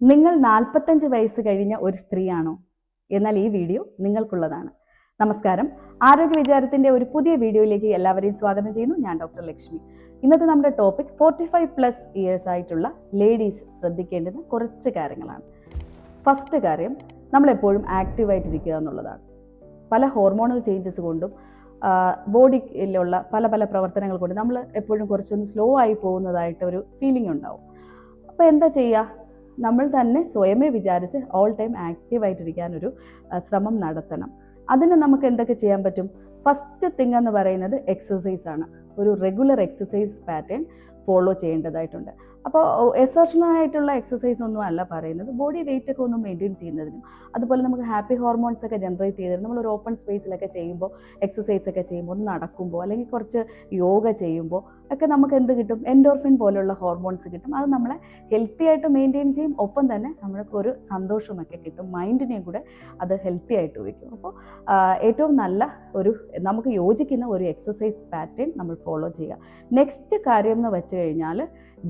നിങ്ങൾ നാൽപ്പത്തഞ്ച് വയസ്സ് കഴിഞ്ഞ ഒരു സ്ത്രീയാണോ? എന്നാൽ ഈ വീഡിയോ നിങ്ങൾക്കുള്ളതാണ്. നമസ്കാരം. ആരോഗ്യ വിചാരത്തിന്റെ ഒരു പുതിയ വീഡിയോയിലേക്ക് എല്ലാവരെയും സ്വാഗതം ചെയ്യുന്നു. ഞാൻ ഡോക്ടർ ലക്ഷ്മി. ഇന്നത്തെ നമ്മുടെ topic forty five plus years ആയിട്ടുള്ള ലേഡീസ് ശ്രദ്ധിക്കേണ്ടുന്ന കുറച്ച് കാര്യങ്ങളാണ്. ഫസ്റ്റ് കാര്യം നമ്മൾ എപ്പോഴും ആക്റ്റീവായിട്ടിരിക്കുക എന്നുള്ളതാണ്. പല ഹോർമോണൽ ചേഞ്ചസ് കൊണ്ടും ബോഡിയിലുള്ള പല പല പ്രവർത്തനങ്ങൾ കൊണ്ട് നമ്മൾ എപ്പോഴും കുറച്ചൊന്ന് സ്ലോ ആയി പോകുന്നതായിട്ട് ഒരു ഫീലിംഗ് ഉണ്ടാവും. അപ്പോൾ എന്താ ചെയ്യുക? നമ്മൾ തന്നെ സ്വയമേ വിചാരിച്ച് ഓൾ ടൈം ആക്റ്റീവായിട്ടിരിക്കാനൊരു ശ്രമം നടത്തണം. അതിന് നമുക്ക് എന്തൊക്കെ ചെയ്യാൻ പറ്റും? ഫസ്റ്റ് തിങ് എന്ന് പറയുന്നത് എക്സസൈസ് ആണ്. ഒരു റെഗുലർ എക്സസൈസ് പാറ്റേൺ ഫോളോ ചെയ്യേണ്ടതായിട്ടുണ്ട്. അപ്പോൾ എസോഷണലായിട്ടുള്ള എക്സസൈസ് ഒന്നും അല്ല പറയുന്നത്. ബോഡി വെയിറ്റ് ഒക്കെ ഒന്ന് മെയിന്റെയിൻ ചെയ്യുന്നതിനും അതുപോലെ നമുക്ക് ഹാപ്പി ഹോർമോൺസ് ഒക്കെ ജനറേറ്റ് ചെയ്തിട്ട് നമ്മൾ ഒരു ഓപ്പൺ സ്പേസിലൊക്കെ ചെയ്യുമ്പോൾ എക്സസൈസ് ഒക്കെ ചെയ്യുമ്പോൾ ഒന്ന് നടക്കുമ്പോൾ അല്ലെങ്കിൽ കുറച്ച് യോഗ ചെയ്യുമ്പോൾ ഒക്കെ നമുക്ക് എന്ത് കിട്ടും? എൻഡോർഫിൻ പോലുള്ള ഹോർമോൺസ് കിട്ടും. അത് നമ്മളെ ഹെൽത്തി ആയിട്ട് മെയിന്റെയിൻ ചെയ്യും. ഒപ്പം തന്നെ നമ്മൾക്ക് ഒരു സന്തോഷമൊക്കെ കിട്ടും. മൈൻഡിനെയും കൂടെ അത് ഹെൽത്തി ആയിട്ട് വയ്ക്കും അപ്പോൾ ഏറ്റവും നല്ല ഒരു നമുക്ക് യോജിക്കുന്ന ഒരു എക്സസൈസ് പാറ്റേൺ നമ്മൾ ഫോളോ ചെയ്യുക. നെക്സ്റ്റ് കാര്യം എന്ന് വെച്ച് കഴിഞ്ഞാൽ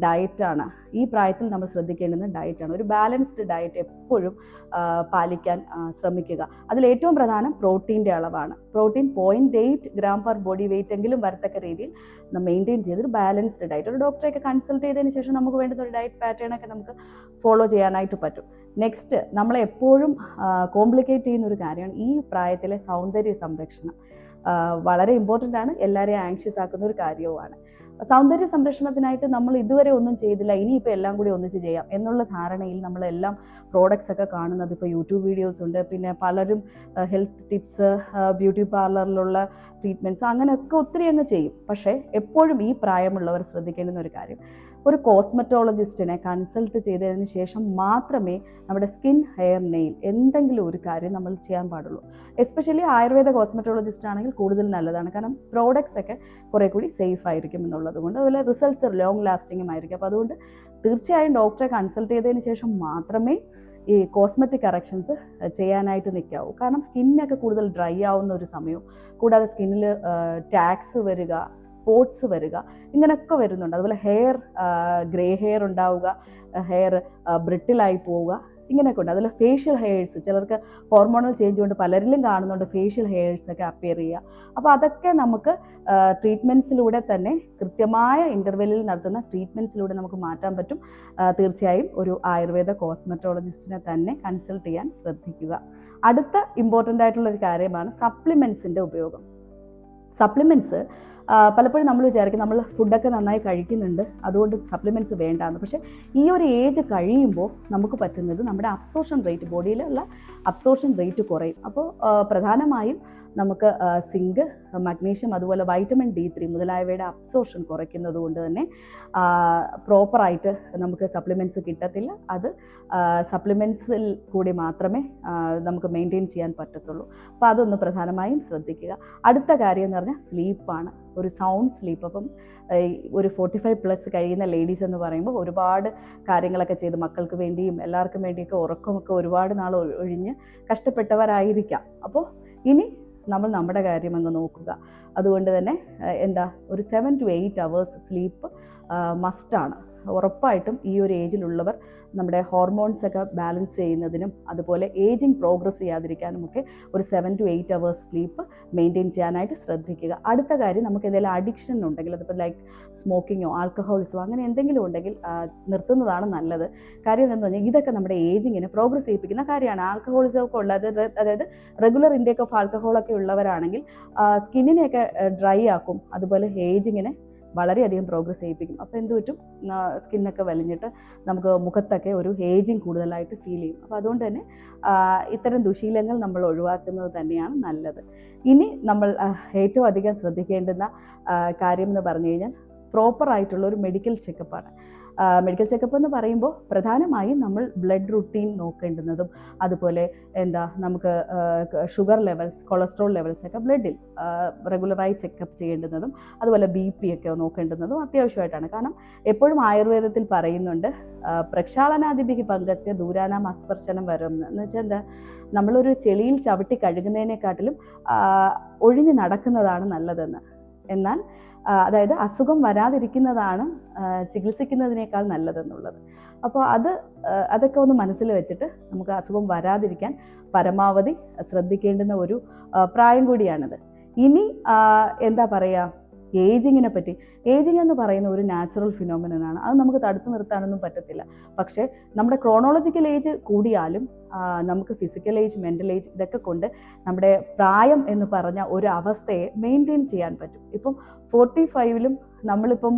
ഡയറ്റാണ് ഈ പ്രായത്തിൽ നമ്മൾ ശ്രദ്ധിക്കേണ്ടത് ഡയറ്റാണ് ഒരു ബാലൻസ്ഡ് ഡയറ്റ് എപ്പോഴും പാലിക്കാൻ ശ്രമിക്കുക. അതിൽ ഏറ്റവും പ്രധാനം പ്രോട്ടീന്റെ അളവാണ്. Protein point eight gram per body weight എങ്കിലും വരത്തക്ക രീതിയിൽ മെയിന്റെയിൻ ചെയ്തൊരു ബാലൻസ്ഡ് ഡയറ്റ് ഒരു ഡോക്ടറെയൊക്കെ കൺസൾട്ട് ചെയ്തതിന് ശേഷം നമുക്ക് വേണ്ടുന്ന ഒരു ഡയറ്റ് പാറ്റേണൊക്കെ നമുക്ക് ഫോളോ ചെയ്യാനായിട്ട് പറ്റും. നെക്സ്റ്റ് നമ്മളെപ്പോഴും കോംപ്ലിക്കേറ്റ് ചെയ്യുന്ന ഒരു കാര്യമാണ് ഈ പ്രായത്തിലെ സൗന്ദര്യ സംരക്ഷണം. വളരെ ഇമ്പോർട്ടന്റ് ആണ്. എല്ലാവരെയും ആങ്ഷ്യസ് ആക്കുന്ന ഒരു കാര്യവുമാണ്. സൗന്ദര്യ സംരക്ഷണത്തിനായിട്ട് നമ്മൾ ഇതുവരെ ഒന്നും ചെയ്തില്ല. ഇനിയിപ്പോൾ എല്ലാം കൂടി ഒന്നിച്ച് ചെയ്യാം എന്നുള്ള ധാരണയിൽ നമ്മളെല്ലാം പ്രോഡക്റ്റ്സ് ഒക്കെ കാണുന്നത് ഇപ്പോൾ യൂട്യൂബ് വീഡിയോസ് ഉണ്ട്. പിന്നെ പലരും ഹെൽത്ത് ടിപ്സ് ബ്യൂട്ടി പാർലറിലുള്ള ട്രീറ്റ്മെന്റ്സ് അങ്ങനെയൊക്കെ ഒത്തിരി അങ്ങ് ചെയ്യും. പക്ഷേ എപ്പോഴും ഈ പ്രായമുള്ളവർ ശ്രദ്ധിക്കേണ്ടുന്ന ഒരു കാര്യം. ഒരു കോസ്മെറ്റോളജിസ്റ്റിനെ കൺസൾട്ട് ചെയ്തതിന് ശേഷം മാത്രമേ നമ്മുടെ സ്കിൻ ഹെയർ നെയിൽ എന്തെങ്കിലും ഒരു കാര്യം നമ്മൾ ചെയ്യാൻ പാടുള്ളൂ. എസ്പെഷ്യലി ആയുർവേദ കോസ്മെറ്റോളജിസ്റ്റ് ആണെങ്കിൽ കൂടുതൽ നല്ലതാണ്. കാരണം പ്രോഡക്ട്സ് ഒക്കെ കുറേ കൂടി സേഫ് ആയിരിക്കും എന്നുള്ളത് കൊണ്ട്. അതുപോലെ റിസൾട്ട്സ് ലോങ് ലാസ്റ്റിങ്ങും ആയിരിക്കും. അപ്പോൾ അതുകൊണ്ട് തീർച്ചയായും ഡോക്ടറെ കൺസൾട്ട് ചെയ്തതിന് ശേഷം മാത്രമേ ഈ കോസ്മെറ്റിക് കറക്ഷൻസ് ചെയ്യാനായിട്ട് നിൽക്കാവൂ കാരണം സ്കിന്നൊക്കെ കൂടുതൽ ഡ്രൈ ആവുന്ന ഒരു സമയവും കൂടാതെ സ്കിന്നിൽ ടാക്സ് വരിക സ്പോട്സ് വരിക ഇങ്ങനെയൊക്കെ വരുന്നുണ്ട്. അതുപോലെ ഹെയർ ഗ്രേ ഹെയർ ഉണ്ടാവുക ഹെയർ ബ്രിട്ടിലായി പോവുക ഇങ്ങനെയൊക്കെ ഉണ്ട്. അതുപോലെ ഫേഷ്യൽ ഹെയർസ് ചിലർക്ക് ഹോർമോണൽ ചേഞ്ച് കൊണ്ട് പലരിലും കാണുന്നുണ്ട് ഫേഷ്യൽ ഹെയർസ് ഒക്കെ അപ്പിയർ ചെയ്യുക. അപ്പോൾ അതൊക്കെ നമുക്ക് ട്രീറ്റ്മെന്റ്സിലൂടെ തന്നെ കൃത്യമായ ഇന്റർവെല്ലിൽ നടത്തുന്ന ട്രീറ്റ്മെന്റ്സിലൂടെ നമുക്ക് മാറ്റാൻ പറ്റും. തീർച്ചയായും ഒരു ആയുർവേദ കോസ്മെറ്റോളജിസ്റ്റിനെ തന്നെ കൺസൾട്ട് ചെയ്യാൻ ശ്രദ്ധിക്കുക. അടുത്ത ഇമ്പോർട്ടന്റ് ആയിട്ടുള്ള ഒരു കാര്യമാണ് സപ്ലിമെൻസിന്റെ ഉപയോഗം. സപ്ലിമെന്റ്സ് പലപ്പോഴും നമ്മൾ വിചാരിക്കും നമ്മൾ ഫുഡൊക്കെ നന്നായി കഴിക്കുന്നുണ്ട് അതുകൊണ്ട് സപ്ലിമെന്റ്സ് വേണ്ടാന്ന്. പക്ഷേ ഈ ഒരു ഏജ് കഴിയുമ്പോൾ നമുക്ക് പറ്റുന്നത് നമ്മുടെ അബ്സോർഷൻ റേറ്റ് ബോഡിയിലുള്ള അബ്സോർഷൻ റേറ്റ് കുറയും. അപ്പോൾ പ്രധാനമായും നമുക്ക് സിങ്ക് മഗ്നീഷ്യം അതുപോലെ വൈറ്റമിൻ ഡി ത്രീ മുതലായവയുടെ അബ്സോർഷൻ കുറയ്ക്കുന്നത് കൊണ്ട് തന്നെ പ്രോപ്പറായിട്ട് നമുക്ക് സപ്ലിമെന്റ്സ് കിട്ടത്തില്ല. അത് സപ്ലിമെന്റ്സിൽ കൂടി മാത്രമേ നമുക്ക് മെയിന്റെയിൻ ചെയ്യാൻ പറ്റത്തുള്ളൂ. അപ്പോൾ അതൊന്ന് പ്രധാനമായും ശ്രദ്ധിക്കുക. അടുത്ത കാര്യം എന്ന് പറഞ്ഞാൽ സ്ലീപ്പാണ് ഒരു സൗണ്ട് സ്ലീപ്പ് അപ്പം ഒരു ഫോർട്ടി ഫൈവ് പ്ലസ് കഴിയുന്ന ലേഡീസ് എന്ന് പറയുമ്പോൾ ഒരുപാട് കാര്യങ്ങളൊക്കെ ചെയ്ത് മക്കൾക്ക് വേണ്ടിയും എല്ലാവർക്കും വേണ്ടിയൊക്കെ ഉറക്കമൊക്കെ ഒരുപാട് നാൾ ഒഴിഞ്ഞ് കഷ്ടപ്പെട്ടവരായിരിക്കാം. അപ്പോൾ ഇനി നമ്മൾ നമ്മുടെ കാര്യം അങ്ങ് നോക്കുക. അതുകൊണ്ട് തന്നെ എന്താ ഒരു seven to eight hours sleep മസ്റ്റാണ് ഉറപ്പായിട്ടും ഈ ഒരു ഏജിലുള്ളവർ നമ്മുടെ ഹോർമോൺസ് ഒക്കെ ബാലൻസ് ചെയ്യുന്നതിനും അതുപോലെ ഏജിങ് പ്രോഗ്രസ് ചെയ്യാതിരിക്കാനും ഒക്കെ ഒരു seven to eight hours sleep maintain ചെയ്യാനായിട്ട് ശ്രദ്ധിക്കുക. അടുത്ത കാര്യം നമുക്ക് എന്തെങ്കിലും അഡിക്ഷൻ ഉണ്ടെങ്കിൽ അതിപ്പോൾ ലൈക്ക് സ്മോക്കിങ്ങോ ആൽക്കഹോൾസോ അങ്ങനെ എന്തെങ്കിലും ഉണ്ടെങ്കിൽ നിർത്തുന്നതാണ് നല്ലത്. കാര്യം എന്ന് പറഞ്ഞാൽ ഇതൊക്കെ നമ്മുടെ ഏജിങ്ങിനെ പ്രോഗ്രസ് ചെയ്യിപ്പിക്കുന്ന കാര്യമാണ്. ആൽക്കഹോളിസം ഒക്കെ ഉള്ളത് അതായത് റെഗുലർ ഇൻടേക്ക് ഓഫ് ആൽക്കഹോളൊക്കെ ഉള്ളവരാണെങ്കിൽ സ്കിന്നിനെയൊക്കെ ഡ്രൈ ആക്കും. അതുപോലെ ഏജിങ്ങിനെ വളരെയധികം പ്രോഗ്രസ് ചെയ്യിപ്പിക്കും. അപ്പോൾ എന്ത് പറ്റും? സ്കിന്നൊക്കെ വലിഞ്ഞിട്ട് നമുക്ക് മുഖത്തൊക്കെ ഒരു ഏജിങ് കൂടുതലായിട്ട് ഫീൽ ചെയ്യും. അപ്പോൾ അതുകൊണ്ട് തന്നെ ഇത്തരം ദുശീലങ്ങൾ നമ്മൾ ഒഴിവാക്കുന്നത് തന്നെയാണ് നല്ലത്. ഇനി നമ്മൾ ഏറ്റവും അധികം ശ്രദ്ധിക്കേണ്ടുന്ന കാര്യം എന്ന് പറഞ്ഞു കഴിഞ്ഞാൽ പ്രോപ്പർ ആയിട്ടുള്ള ഒരു മെഡിക്കൽ ചെക്കപ്പാണ് മെഡിക്കൽ ചെക്കപ്പ് എന്ന് പറയുമ്പോൾ പ്രധാനമായും നമ്മൾ ബ്ലഡ് റുട്ടീൻ നോക്കേണ്ടുന്നതും അതുപോലെ എന്താ നമുക്ക് ഷുഗർ ലെവൽസ് കൊളസ്ട്രോൾ ലെവൽസ് ഒക്കെ ബ്ലഡിൽ റെഗുലറായി ചെക്കപ്പ് ചെയ്യേണ്ടുന്നതും അതുപോലെ ബി പി ഒക്കെ നോക്കേണ്ടുന്നതും അത്യാവശ്യമായിട്ടാണ്. കാരണം എപ്പോഴും ആയുർവേദത്തിൽ പറയുന്നുണ്ട് ആ, പ്രക്ഷാളനാദിപിക്ക് പങ്കസ്യ ദൂരാനാം അസ്പർശനം വരും. എന്ന് വെച്ചാൽ എന്താ നമ്മളൊരു ചെളിയിൽ ചവിട്ടി കഴുകുന്നതിനെക്കാട്ടിലും ഒഴിഞ്ഞു നടക്കുന്നതാണ് നല്ലതെന്ന്. എന്നാൽ അതായത് അസുഖം വരാതിരിക്കുന്നതാണ് ചികിത്സിക്കുന്നതിനേക്കാൾ നല്ലതെന്നുള്ളത്. അപ്പോൾ അത് അതൊക്കെ ഒന്ന് മനസ്സിൽ വെച്ചിട്ട് നമുക്ക് അസുഖം വരാതിരിക്കാൻ പരമാവധി ശ്രദ്ധിക്കേണ്ടുന്ന ഒരു പ്രായം കൂടിയാണിത്. ഇനി എന്താ പറയുക ഏജിങ്ങിനെ പറ്റി. ഏജിങ് എന്ന് പറയുന്ന ഒരു നാച്ചുറൽ ഫിനോമിനനാണ് അത് നമുക്ക് തടുത്തു നിർത്താനൊന്നും പറ്റത്തില്ല. പക്ഷേ നമ്മുടെ ക്രോണോളജിക്കൽ ഏജ് കൂടിയാലും നമുക്ക് ഫിസിക്കൽ ഏജ് മെന്റൽ ഏജ് ഇതൊക്കെ കൊണ്ട് നമ്മുടെ പ്രായം എന്ന് പറഞ്ഞ ഒരു അവസ്ഥയെ മെയിന്റെയിൻ ചെയ്യാൻ പറ്റും. ഇപ്പം ഫോർട്ടി ഫൈവിലും നമ്മളിപ്പം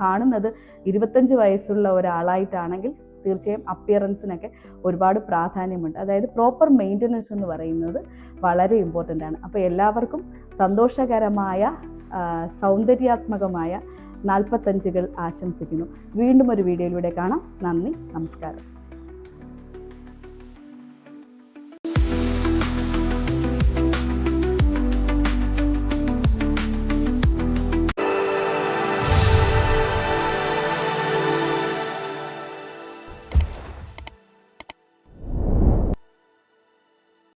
കാണുന്നത് ഇരുപത്തഞ്ച് വയസ്സുള്ള ഒരാളായിട്ടാണെങ്കിൽ തീർച്ചയായും അപ്പിയറൻസിനൊക്കെ ഒരുപാട് പ്രാധാന്യമുണ്ട്. അതായത് പ്രോപ്പർ മെയിന്റനൻസ് എന്ന് പറയുന്നത് വളരെ ഇമ്പോർട്ടന്റ് ആണ്. അപ്പോൾ എല്ലാവർക്കും സന്തോഷകരമായ സൗന്ദര്യാത്മകമായ നാൽപ്പത്തഞ്ചുകൾ ആശംസിക്കുന്നു. വീണ്ടും ഒരു വീഡിയോയിലൂടെ കാണാം. നന്ദി നമസ്കാരം.